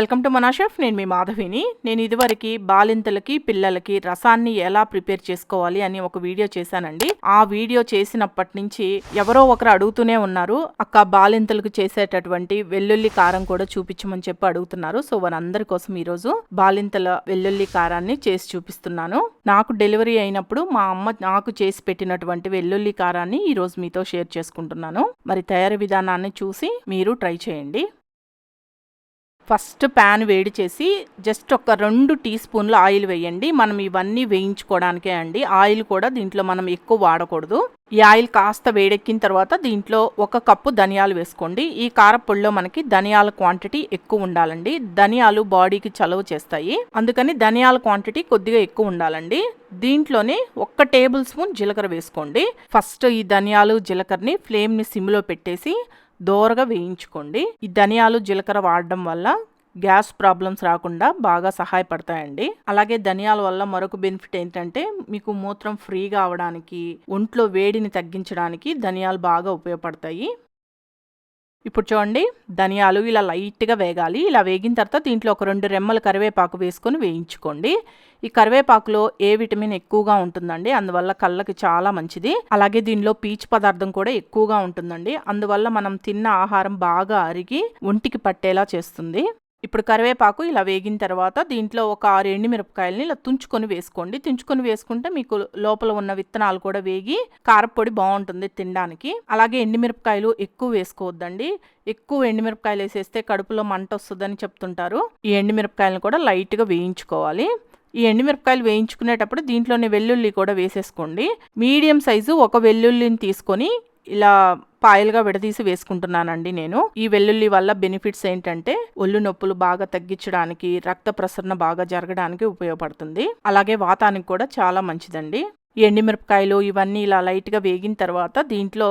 Welcome to మనాషెఫ్ నేను మీ మాధవిని. నేను ఇదివరకు బాలింతలకి పిల్లలకి రసాన్ని ఎలా ప్రిపేర్ చేసుకోవాలి అని ఒక వీడియో చేశానండి. ఆ వీడియో చేసినప్పటి నుంచి ఎవరో ఒకరు అడుగుతూనే ఉన్నారు. అక్క బాలింతలకు చేసేటటువంటి వెల్లుల్లి కారం కూడా చూపించమని చెప్పి అడుగుతున్నారు. సో వారందరి కోసం ఈరోజు బాలింతల వెల్లుల్లి కారాన్ని చేసి చూపిస్తున్నాను. నాకు డెలివరీ అయినప్పుడు మా అమ్మ నాకు చేసి పెట్టినటువంటి వెల్లుల్లి కారాన్ని ఈరోజు మీతో షేర్ చేసుకుంటున్నాను. మరి తయారీ విధానాన్ని చూసి మీరు ట్రై చేయండి. ఫస్ట్ ప్యాన్ వేడి చేసి జస్ట్ ఒక రెండు టీ స్పూన్ల ఆయిల్ వేయండి. మనం ఇవన్నీ వేయించుకోవడానికే అండి. ఆయిల్ కూడా దీంట్లో మనం ఎక్కువ వాడకూడదు. ఈ ఆయిల్ కాస్త వేడెక్కిన తర్వాత దీంట్లో ఒక కప్పు ధనియాలు వేసుకోండి. ఈ కారపొడిలో మనకి ధనియాల క్వాంటిటీ ఎక్కువ ఉండాలండి. ధనియాలు బాడీకి చలవ చేస్తాయి. అందుకని ధనియాల క్వాంటిటీ కొద్దిగా ఎక్కువ ఉండాలండి. దీంట్లోనే ఒక్క టేబుల్ స్పూన్ జీలకర్ర వేసుకోండి. ఫస్ట్ ఈ ధనియాలు జీలకర్రని ఫ్లేమ్ని సిమ్లో పెట్టేసి దోరగా వేయించుకోండి. ఈ ధనియాలు జీలకర్ర వాడడం వల్ల గ్యాస్ ప్రాబ్లమ్స్ రాకుండా బాగా సహాయపడతాయండి. అలాగే ధనియాల వల్ల మరొక బెనిఫిట్ ఏంటంటే మీకు మూత్రం ఫ్రీగా అవడానికి ఒంట్లో వేడిని తగ్గించడానికి ధనియాలు బాగా ఉపయోగపడతాయి. ఇప్పుడు చూడండి ధనియాలు ఇలా లైట్గా వేగాలి. ఇలా వేగిన తర్వాత దీంట్లో ఒక రెండు రెమ్మల కరివేపాకు వేసుకొని వేయించుకోండి. ఈ కరివేపాకులో ఏ విటమిన్ ఎక్కువగా ఉంటుందండి? అందువల్ల కళ్ళకి చాలా మంచిది. అలాగే దీనిలో పీచు పదార్థం కూడా ఎక్కువగా ఉంటుందండి. అందువల్ల మనం తిన్న ఆహారం బాగా అరిగి ఒంటికి పట్టేలా చేస్తుంది. ఇప్పుడు కరివేపాకు ఇలా వేగిన తర్వాత దీంట్లో ఒక ఆరు ఎండుమిరపకాయలని ఇలా తుంచుకొని వేసుకోండి. తుంచుకొని వేసుకుంటే మీకు లోపల ఉన్న విత్తనాలు కూడా వేగి కారపొడి బాగుంటుంది తినడానికి. అలాగే ఎండుమిరపకాయలు ఎక్కువ వేసుకోవద్దండి. ఎక్కువ ఎండుమిరపకాయలు వేసేస్తే కడుపులో మంట వస్తుందని చెప్తుంటారు. ఈ ఎండుమిరపకాయలను కూడా లైట్గా వేయించుకోవాలి. ఈ ఎండుమిరపకాయలు వేయించుకునేటప్పుడు దీంట్లోనే వెల్లుల్లి కూడా వేసేసుకోండి. మీడియం సైజు ఒక వెల్లుల్లిని తీసుకొని ఇలా పాయలుగా విడదీసి వేసుకుంటున్నానండి నేను. ఈ వెల్లుల్లి వల్ల బెనిఫిట్స్ ఏంటంటే ఒళ్ళు నొప్పులు బాగా తగ్గించడానికి రక్త ప్రసరణ బాగా జరగడానికి ఉపయోగపడుతుంది. అలాగే వాతానికి కూడా చాలా మంచిదండి. ఎండిమిరపకాయలు ఇవన్నీ ఇలా లైట్గా వేగిన తర్వాత దీంట్లో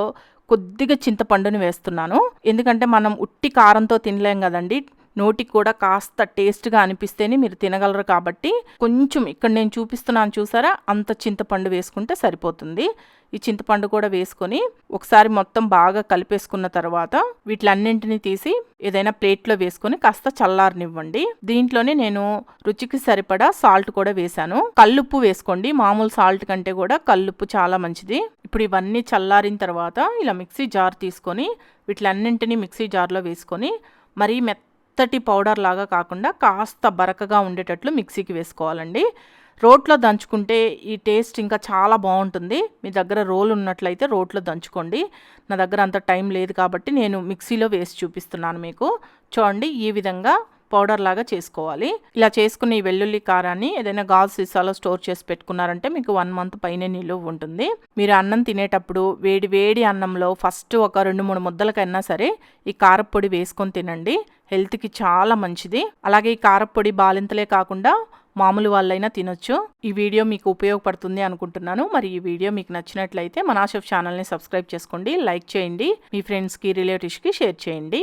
కొద్దిగా చింతపండుని వేస్తున్నాను. ఎందుకంటే మనం ఉట్టి కారంతో తినలేం కదండి. నోటికి కూడా కాస్త టేస్ట్గా అనిపిస్తేనే మీరు తినగలరు కాబట్టి కొంచెం ఇక్కడ నేను చూపిస్తున్నాను చూసారా అంత చింతపండు వేసుకుంటే సరిపోతుంది. ఈ చింతపండు కూడా వేసుకొని ఒకసారి మొత్తం బాగా కలిపేసుకున్న తర్వాత వీటిలన్నింటినీ తీసి ఏదైనా ప్లేట్లో వేసుకొని కాస్త చల్లారనివ్వండి. దీంట్లోనే నేను రుచికి సరిపడా సాల్ట్ కూడా వేశాను. కల్లుప్పు వేసుకోండి. మామూలు సాల్ట్ కంటే కూడా కల్లుప్పు చాలా మంచిది. ఇప్పుడు ఇవన్నీ చల్లారిన తర్వాత ఇలా మిక్సీ జార్ తీసుకొని వీటిలన్నింటినీ మిక్సీ జార్లో వేసుకొని మరీ మెత్తటి పౌడర్ లాగా కాకుండా కాస్త బరకగా ఉండేటట్లు మిక్సీకి వేసుకోవాలండి. రోట్లో దంచుకుంటే ఈ టేస్ట్ ఇంకా చాలా బాగుంటుంది. మీ దగ్గర రోల్ ఉన్నట్లయితే రోట్లో దంచుకోండి. నా దగ్గర అంత టైం లేదు కాబట్టి నేను మిక్సీలో వేసి చూపిస్తున్నాను మీకు. చూడండి ఈ విధంగా పౌడర్ లాగా చేసుకోవాలి. ఇలా చేసుకున్న ఈ వెల్లుల్లి కారాన్ని ఏదైనా గాజు సీసాలో స్టోర్ చేసి పెట్టుకున్నారంటే మీకు వన్ మంత్ పైన నిలువ ఉంటుంది. మీరు అన్నం తినేటప్పుడు వేడి వేడి అన్నంలో ఫస్ట్ ఒక రెండు మూడు ముద్దలకైనా సరే ఈ కారపొడి వేసుకొని తినండి. హెల్త్కి చాలా మంచిది. అలాగే ఈ కారపొడి బాలింతలే కాకుండా మామూలు వాళ్ళైనా తినొచ్చు. ఈ వీడియో మీకు ఉపయోగపడుతుంది అనుకుంటున్నాను. మరి ఈ వీడియో మీకు నచ్చినట్లయితే మనాషఫ్ ఛానల్ని సబ్స్క్రైబ్ చేసుకోండి లైక్ చేయండి మీ ఫ్రెండ్స్కి రిలేటివ్స్కి షేర్ చేయండి.